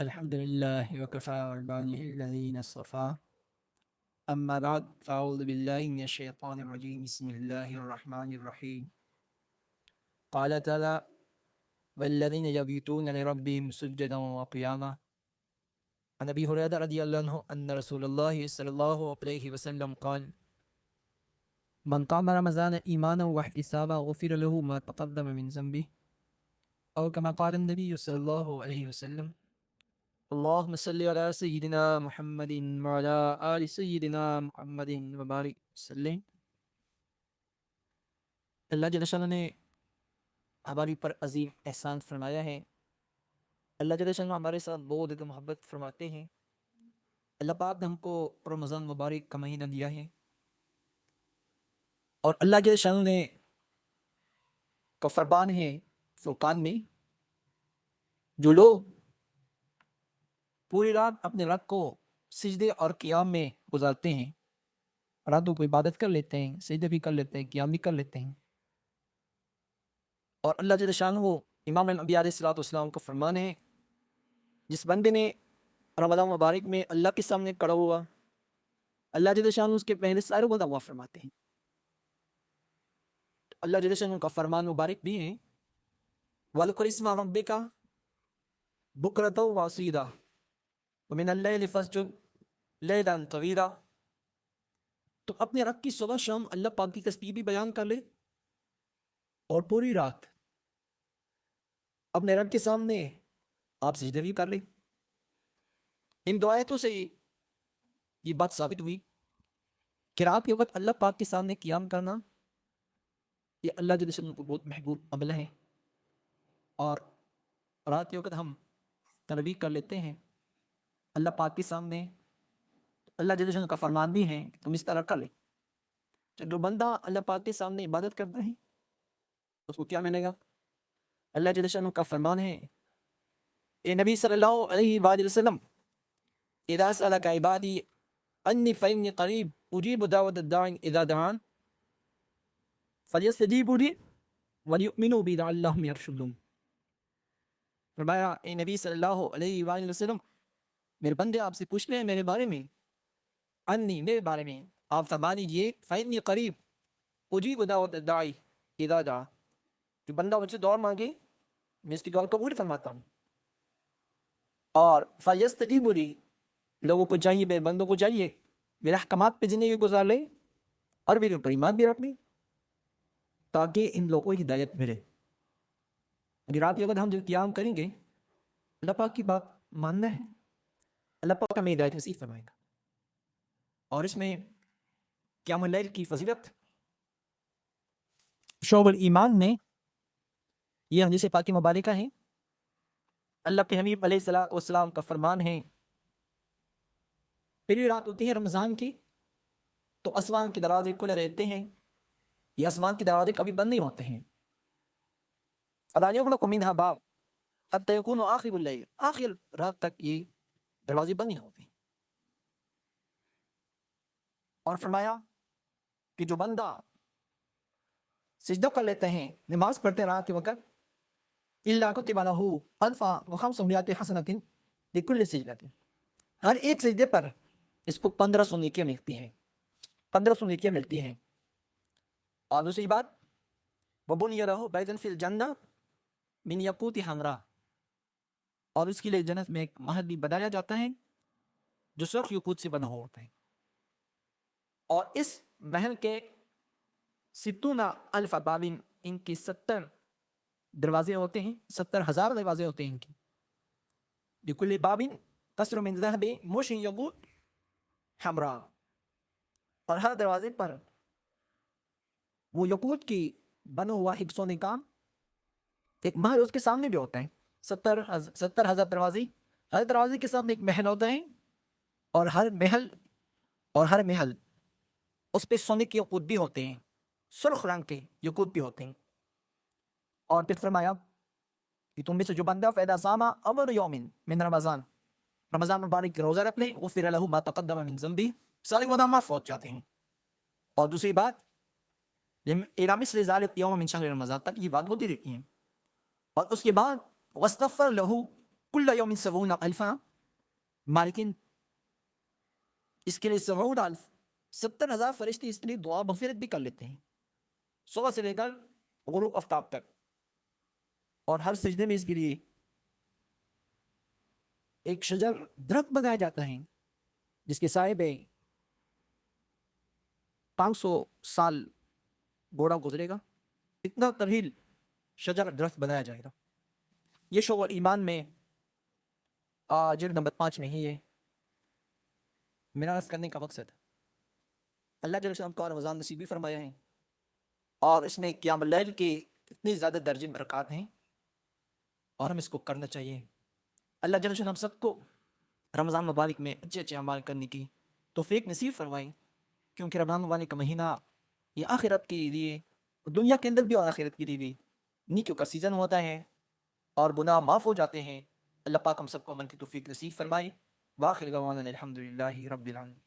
الحمد لله وكفى وعباده الذين اصطفى. أما بعد فأعوذ بالله من الشيطان الرجيم. بسم الله الرحمن الرحيم. قال تعالى والذين يبيتون لربهم سجدا وقياما. عن أبي هريرة رضي الله عنه أن رسول الله صلى الله عليه وسلم قال من قام رمضان إيمانا واحتسابا غفر له ما تقدم من ذنبه أو كما قال النبي صلى الله عليه وسلم اللهم صل على سيدنا محمد وعلى آل سيدنا محمد وبارك وسلم. اللہ جل شاہ نے ہماری پر عظیم احسان فرمایا ہے۔ اللہ جل شاہ ہمارے ساتھ بہت زیادہ محبت فرماتے ہیں۔ اللہ پاک نے ہم کو رمضان مبارک کا مہینہ دیا ہے۔ اور اللہ جل شاہ نے کا فرمان ہے فرقان میں، جو لوگ پوری رات اپنے رات کو سجدے اور قیام میں گزارتے ہیں۔ راتوں کو عبادت کر لیتے ہیں، سجدے بھی کر لیتے ہیں، قیام بھی کر لیتے ہیں۔ اور اللہ جل شاہ وہ امام الانبیاء علیہ الصلوۃ والسلام کا فرمان ہے، جس بندے نے رمضان مبارک میں اللہ کے سامنے کڑا ہوا، اللہ جل شاہ اس کے پہلے سارے بندہ ہوا فرماتے ہیں۔ اللہ جل شاہ کا فرمان مبارک بھی ہے۔ وَلْقُرِ اسْمَ رَبِّكَ بُكْرَةً وَأَصِيلًا ومن اللیل فسجد لیلا طویلا تو اپنے رب کی صبح شام اللہ پاک کی تسبیح بھی بیان کر لے اور پوری رات اپنے رب کے سامنے آپ سجدے بھی کر لیں ان دعایتوں سے یہ بات ثابت ہوئی کہ رات کے وقت اللہ پاک کے سامنے قیام کرنا یہ اللہ جل کو بہت محبوب عمل ہے اور رات کے وقت ہم تربیح کر لیتے ہیں۔ اللہ پاک کے سامنے اللہ جل کا فرمان بھی ہے کہ تم اس طرح کر لے۔ جو بندہ اللہ پاک کے سامنے عبادت کرتا ہے اس کو کیا ملے گا؟ اللہ جل شانہ کا فرمان ہے، اے نبی صلی اللہ علیہ وآلہ وسلم، اذا سألك عبادی انی فإنی قریب، اجیب دعوت الداعی اذا دعان فلیستجیبوا لی ولیؤمنوا بی لعلہم یرشدون۔ فرمایا، اے نبی صلی اللہ علیہ وآلہ وسلم میرے بندے آپ سے پوچھ لیں میرے بارے میں۔ انی، میرے بارے میں۔ آپ فرما لیجیے فائنی قریب اجیب دعوت الداعی اذا دعا۔ جو بندہ مجھ سے دعا مانگے، میں اس کی دعا قبول فرماتا ہوں۔ اور فیستجیب لی لوگوں کو چاہیے، میرے بندوں کو چاہیے۔ میرے احکامات پہ زندگی گزار لے اور میرے اوپر ایمان بھی رکھ لیں، تاکہ ان لوگوں کو ہدایت ملے۔ اگر رات کے وقت ہم جو قیام کریں گے، اللہ پاک کی بات ماننا ہے۔ اللہ پاک ہمیں ہدایت نصیب فرمائے گا۔ اور اس میں قیام اللیل کی فضیلت؟ شعب الایمان نے یہ حدیث پاکی مبارکہ ہیں اللہ کے حبیب علیہ السلام والسلام کا فرمان ہے۔ پہلی رات ہوتی ہے رمضان کی، تو آسمان کے دروازے کھلے رہتے ہیں۔ یہ آسمان کے دروازے کبھی بند نہیں ہوتے ہیں۔ فَلَا يُغْلَقُ مِنْهَا بَابٌ حَتَّى يَكُونُ آخِرُ آخر رات تک یہ دروازے بند نہیں ہوتے اور فرمایا کہ جو بندہ سجدہ کر لیتے ہیں نماز پڑھتے ہیں رات کے وقت اللہ کو کتب لہ الفا وخمس ملیات حسنت لکل سجدت ہر ایک سجدے پر اس کو پندرہ سو نیکیاں ملتی ہیں پندرہ سو نیکیاں ملتی ہیں اور دوسری بات وبنی رہو بیدن فی الجنہ من یقوت حمرہ اور اس کے لیے جنت میں ایک محل بھی بنایا جاتا ہے جو سرخ یقوت سے بنا ہوا ہوتا ہے۔ اور اس محل کے ستون الف بابن ان کی ستر دروازے ہوتے ہیں، ستر ہزار دروازے ہوتے ہیں ان کی لکل بابن قصر من ذهب مش یقوت حمرا اور ہر دروازے پر وہ یقوت کی بنا ہوا ایک سونے کا ایک محل اس کے سامنے بھی ہوتا ہے۔ ستر ستر ہزار دروازے ہر دروازے کے سامنے ایک محل ہوتا ہے اور ہر محل اور ہر محل اس پہ سونے کے یقوت بھی ہوتے ہیں، سرخ رنگ کے یقوت بھی ہوتے ہیں۔ اور پھر فرمایا کہ تم میں سے جو بندہ فیدا ساما امر یومن من رمضان رمضان مبارک کے روزہ رکھ لے غفر له ما تقدم من ذنبی سارے گناہ معاف ہو جاتے ہیں۔ اور دوسری بات الى مثل ذلك يوم من شهر رمضان تک یہ بات ہوتی رہتی ہے اور اس کے بعد واستغفر له كل يوم سبعون الفا مالکن اس کے لیے سبعون الف، ستر ہزار فرشتے اس لیے دعا مغفرت بھی کر لیتے ہیں۔ صبح سے لے کر غروب آفتاب تک۔ اور ہر سجدے میں اس کے لیے ایک شجر درخت بنایا جاتا ہے جس کے سائے میں پانچ سو سال گھوڑا گزرے گا۔ اتنا طویل شجر درخت بنایا جائے گا۔ یہ شعور ایمان میں جلد نمبر پانچ میں ہی ہے۔ میرا عرض کرنے کا مقصد، اللہ جل شاہ کو رمضان نصیبی فرمایا ہے اور اس میں قیام اللیل کے اتنے زیادہ درجے برکات ہیں اور ہم اس کو کرنا چاہیے۔ اللہ جل شاہ ہم سب کو رمضان مبارک میں اچھے اچھے عمال کرنے کی توفیق نصیب فرمائیں کیونکہ رمضان مبارک کا مہینہ یہ آخرت کے لیے، دنیا کے اندر بھی اور آخرت کے لیے بھی نیکیوں کا سیزن ہوتا ہے۔ اور گناہ معاف ہو جاتے ہیں۔ اللہ پاک ہم سب کو امن کی توفیق نصیب فرمائے۔ واخر الحمد للہ رب العالمین۔